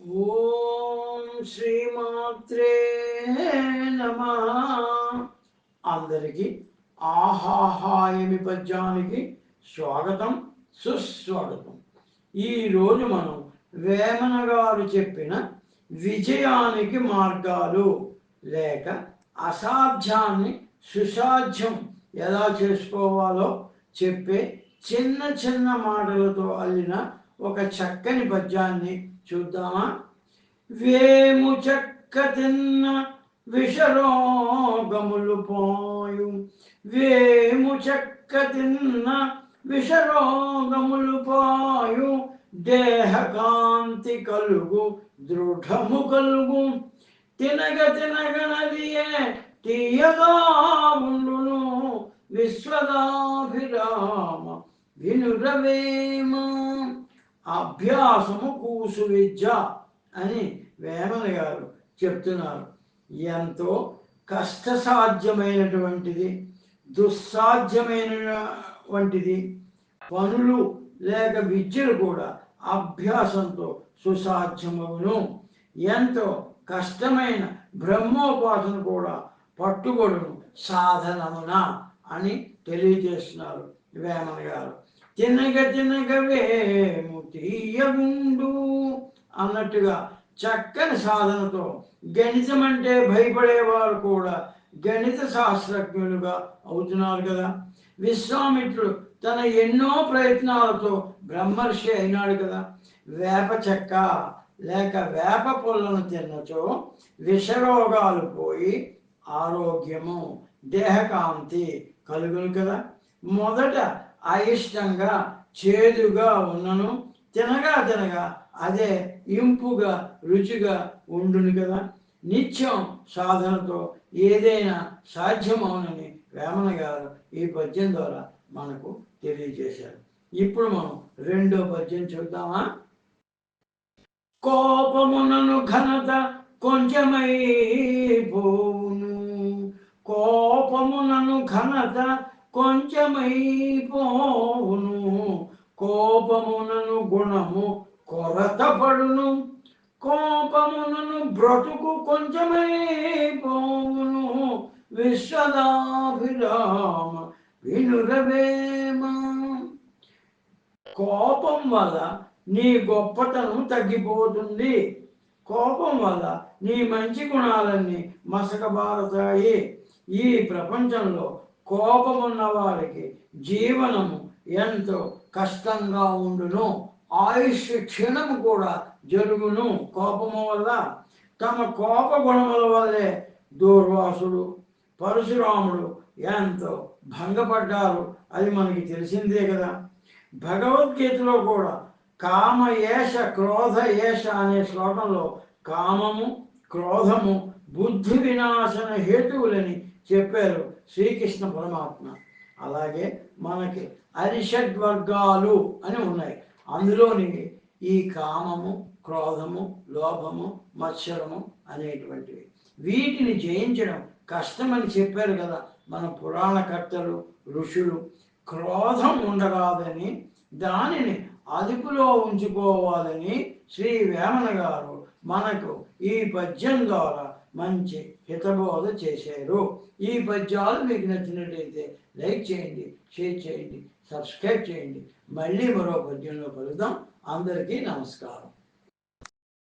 ఓం శ్రీమాత్రే నమ. అందరికీ ఆహాహాయమి పద్యానికి స్వాగతం సుస్వాగతం. ఈరోజు మనం వేమన గారు చెప్పిన విజయానికి మార్గాలు లేక అసాధ్యాన్ని సుసాధ్యం ఎలా చేసుకోవాలో చెప్పే చిన్న చిన్న మాటలతో అల్లిన ఒక చక్కని పద్యాన్ని చూద్దామా? వేము చక్క తిన్న విషరోగములు పోయు. వేము చక్క తిన్న విషరోగములు పోయు. దేహకాంతి కలుగు దృఢము కలుగు. తినగ తినగనదియే తీయగా ఉండును. విశ్వదాభిరామ వినురవేమా. అభ్యాసము కూసు విద్య అని వేమన గారు చెప్తున్నారు. ఎంతో కష్టసాధ్యమైనటువంటిది దుస్సాధ్యమైనటువంటిది పనులు లేక విద్యలు కూడా అభ్యాసంతో సుసాధ్యమవును ఎంతో కష్టమైన బ్రహ్మోపాసన కూడా పట్టుబడును సాధనమున అని తెలియజేస్తున్నారు వేమన గారు తినగ తినగ వేము తీయగుండు అన్నట్టుగా చక్కని సాధనతో గణితం అంటే భయపడేవారు కూడా గణిత శాస్త్రజ్ఞులుగా అవుతున్నారు కదా. విశ్వామిత్రుడు తన ఎన్నో ప్రయత్నాలతో బ్రహ్మర్షి అయినాడు కదా. వేప చెక్క లేక వేప పుల్లను తిన్నచో విషరోగాలు పోయి ఆరోగ్యము దేహకాంతి కలుగును కదా. మొదట అయిష్టంగా చేదుగా ఉన్నను. తినగా తినగా అదే ఇంపుగా రుచిగా ఉండును కదా. నిత్యం సాధనతో ఏదైనా సాధ్యమవునని వేమన గారు ఈ పద్యం ద్వారా మనకు తెలియజేశారు. ఇప్పుడు మనం రెండో పద్యం చూద్దామా కోపమునను ఘనత కొంచెమై పోవును కోపమునను ఘనత కొంచెమైపోవును కోపమునను గుణము కొరత పడును కోపమునను బ్రతుకు కొంచెమైపోవును విశ్వదాభిరామ వినురవేమ. కోపం వల్ల నీ గొప్పతనం తగ్గిపోతుంది. కోపం వల్ల నీ మంచి గుణాలన్నీ మసకబారుతాయి. ఈ ప్రపంచంలో కోపమున్న వారికి జీవనము ఎంతో కష్టంగా ఉండును. ఆయుష్ క్షీణము కూడా జరుగును. కోపము వల్ల తమ కోప గుణముల వల్లే దూర్వాసుడు పరశురాముడు ఎంతో భంగపడ్డారు. అది మనకి తెలిసిందే కదా. భగవద్గీతలో కూడా కామ ఏష క్రోధ ఏష అనే శ్లోకంలో కామము క్రోధము బుద్ధి వినాశన హేతువులని చెప్పారు. శ్రీకృష్ణ పరమాత్మ. అలాగే మనకి అరిషడ్ వర్గాలు అని ఉన్నాయి. అందులోని ఈ కామము క్రోధము లోభము మత్సరము అనేటువంటివి. వీటిని జయించడం కష్టమని చెప్పారు కదా మన పురాణకర్తలు ఋషులు. క్రోధం ఉండరాదని దానిని అదుపులో ఉంచుకోవాలని శ్రీ వేమన గారు మనకు ఈ పద్యం ద్వారా మంచి హితబోధ చేశారు. ఈ పద్యాలు మీకు నచ్చినట్లయితే లైక్ చేయండి షేర్ చేయండి సబ్స్క్రైబ్ చేయండి. మళ్ళీ మరో పద్యంలో కలుద్దాం. అందరికీ నమస్కారం.